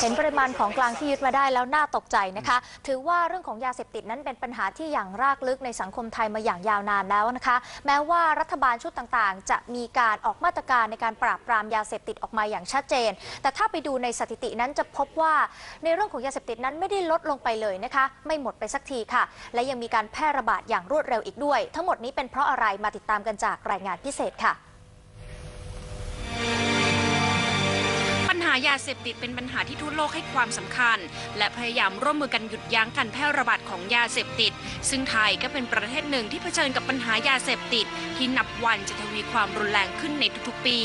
เห็นปริมาณของกลางที่ยึดมาได้แล้วน่าตกใจนะคะ ถือว่าเรื่องของยาเสพติดนั้นเป็นปัญหาที่อย่างรากลึกในสังคมไทยมาอย่างยาวนานแล้วนะคะ แม้ว่ารัฐบาลชุดต่างๆ จะมีการออกมาตรการในการปราบปรามยาเสพติดออกมาอย่างชัดเจน แต่ถ้าไปดูในสถิตินั้นจะพบว่าในเรื่องของยาเสพติดนั้นไม่ได้ลดลงไปเลยนะคะ ไม่หมดไปสักทีค่ะ และยังมีการแพร่ระบาดอย่างรวดเร็วอีกด้วย ทั้งหมดนี้เป็นเพราะอะไรมาติดตามกันจากรายงานพิเศษค่ะายาเสพติดเป็นปัญหาที่ทั่วโลกให้ความสำคัญ และพยายามร่วมมือกันหยุดยั้งการแพร่ระบาดของยาเสพติด ซึ่งไทยก็เป็นประเทศหนึ่งที่เผชิญกับปัญหายาเสพติด ที่นับวันจะทวีความรุนแรงขึ้นในทุกๆปี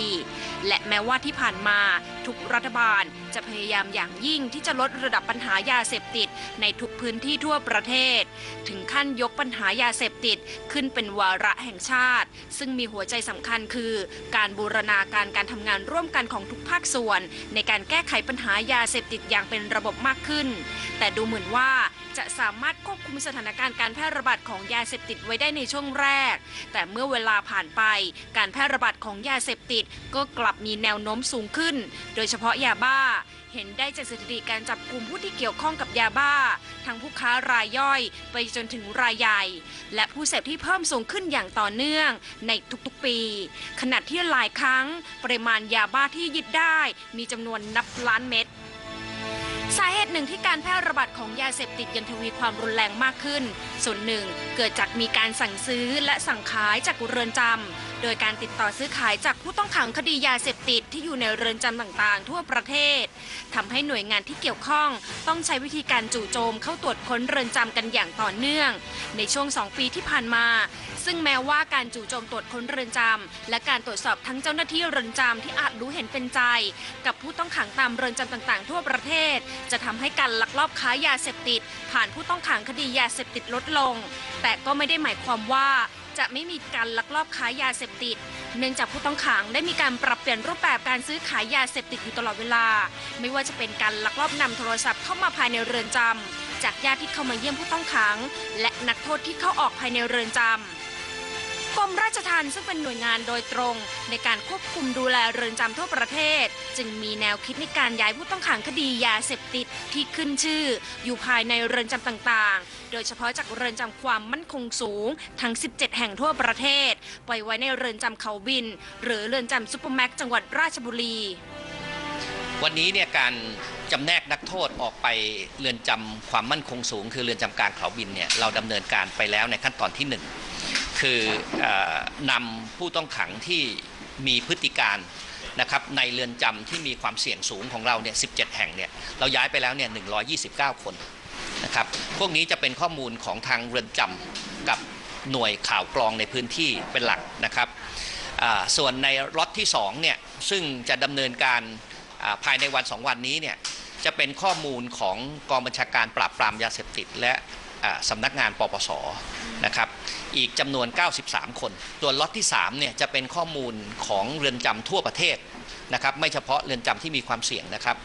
และแม้ว่าที่ผ่านมาทุกรัฐบาล จะพยายามอย่างยิ่งที่จะลดระดับปัญหายาเสพติดในทุกพื้นที่ทั่วประเทศ ถึงขั้นยกปัญหายาเสพติดขึ้นเป็นวาระแห่งชาติ ซึ่งมีหัวใจสำคัญคือ การบูรณาการการทำงานร่วมกันของทุกภาคส่วน ในการแก้ไขปัญหายาเสพติดอย่างเป็นระบบมากขึ้น แต่ดูเหมือนว่าจะสามารถควบคุมสถานการณ์การแพร่ระบาดของยาเสพติดไว้ได้ในช่วงแรก แต่เมื่อเวลาผ่านไป การแพร่ระบาดของยาเสพติดก็กลับมีแนวโน้มสูงขึ้น โดยเฉพาะยาบ้า เห็นได้จากสถิติการจับกลุ่มผู้ที่เกี่ยวข้องกับยาบ้า ทั้งผู้ค้ารายย่อยไปจนถึงรายใหญ่ และผู้เสพที่เพิ่มสูงขึ้นอย่างต่อเนื่องในทุกๆปี ขณะที่หลายครั้ง ปริมาณยาบ้าที่ยึดได้มีจำนวนนับล้านเม็ด สาเหตุหนึ่งที่การแพร่ระบาดของยาเสพติดยังทวีความรุนแรงมากขึ้น ส่วนหนึ่งเกิดจากมีการสั่งซื้อและสั่งขายจากเรือนจำ โดยการติดต่อซื้อขายจากผู้ต้องขังคดียาเสพติดที่อยู่ในเรือนจำต่างๆ ทั่วประเทศทำให้หน่วยงานที่เกี่ยวข้อง ต้องใช้วิธีการจู่โจมเข้าตรวจค้นเรือนจำกันอย่างต่อเนื่อง ในช่วง 2 ปีที่ผ่านมา ซึ่งแม้ว่าการจู่โจมตรวจค้นเรือนจำและการตรวจสอบทั้งเจ้าหน้าที่เรือนจำที่อาจรู้เห็นเป็นใจ กับผู้ต้องขังตามเรือนจำต่างๆ ทั่วประเทศ จะทำให้การลักลอบค้ายาเสพติด ผ่านผู้ต้องขังคดียาเสพติดลดลง แต่ก็ไม่ได้หมายความว่า จะไม่มีการลักลอบค้ายาเสพติด เนื่องจากผู้ต้องขังได้มีการปรับเปลี่ยนรูปแบบการซื้อขายยาเสพติดอยู่ตลอดเวลา ไม่ว่าจะเป็นการลักลอบนำโทรศัพท์เข้ามาภายในเรือนจำจากญาติที่เข้ามาเยี่ยมผู้ต้องขัง และนักโทษที่เข้าออกภายในเรือนจำ กรมราชทัณฑ์ซึ่งเป็นหน่วยงานโดยตรง ในการควบคุมดูแลเรือนจำทั่วประเทศ จึงมีแนวคิดในการย้ายผู้ต้องขังคดียาเสพติดที่ขึ้นชื่อ อยู่ภายในเรือนจำต่างๆ โดยเฉพาะจากเรือนจำความมั่นคงสูง ทั้ง 17 แห่งทั่วประเทศไปไว้ในเรือนจำเขาบิน หรือเรือนจำซุปเปอร์แม็กจังหวัดราชบุรี วันนี้เนี่ยการจำแนกนักโทษออกไปเรือนจำความมั่นคงสูง คือเรือนจำกลางเขาบินเนี่ยเราดำเนินการไปแล้วในขั้นตอนที่หนึ่ง คืออนำผู้ต้องขังที่มีพฤติการนะครับในเรือนจำที่มีความเสี่ยงสูงของเราเนี่ย 17 แห่งเนี่ยเราย้ายไปแล้วเนี่ย 129 คนนะครับพวกนี้จะเป็นข้อมูลของทางเรือนจำกับหน่วยข่าวกรองในพื้นที่เป็นหลักนะครับส่วนในล็อตที่2เนี่ยซึ่งจะดำเนินการภายในวันสองวันนี้เนี่ยจะเป็นข้อมูลของกองบัญชาการปราบปรามยาเสพติดและ สำนักงานปปสนะครับอีกจำนวน 93 คนตัวล็อตที่3เนี่ยจะเป็นข้อมูลของเรือนจำทั่วประเทศนะครับไม่เฉพาะเรือนจำที่มีความเสี่ยงนะครับ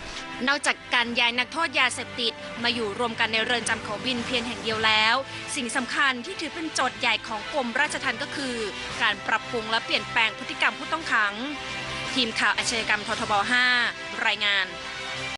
นอกจากการย้ายนักโทษยาเสพติด มาอยู่รวมกันในเรือนจำเขาบินเพียงแห่งเดียวแล้ว สิ่งสำคัญที่ถือเป็นโจทย์ใหญ่ของกรมราชทัณฑ์ก็คือ การปรับปรุงและเปลี่ยนแปลงพฤติกรรมผู้ต้องขัง ทีมข่าวอาชญากรรมททบ 5 รายงาน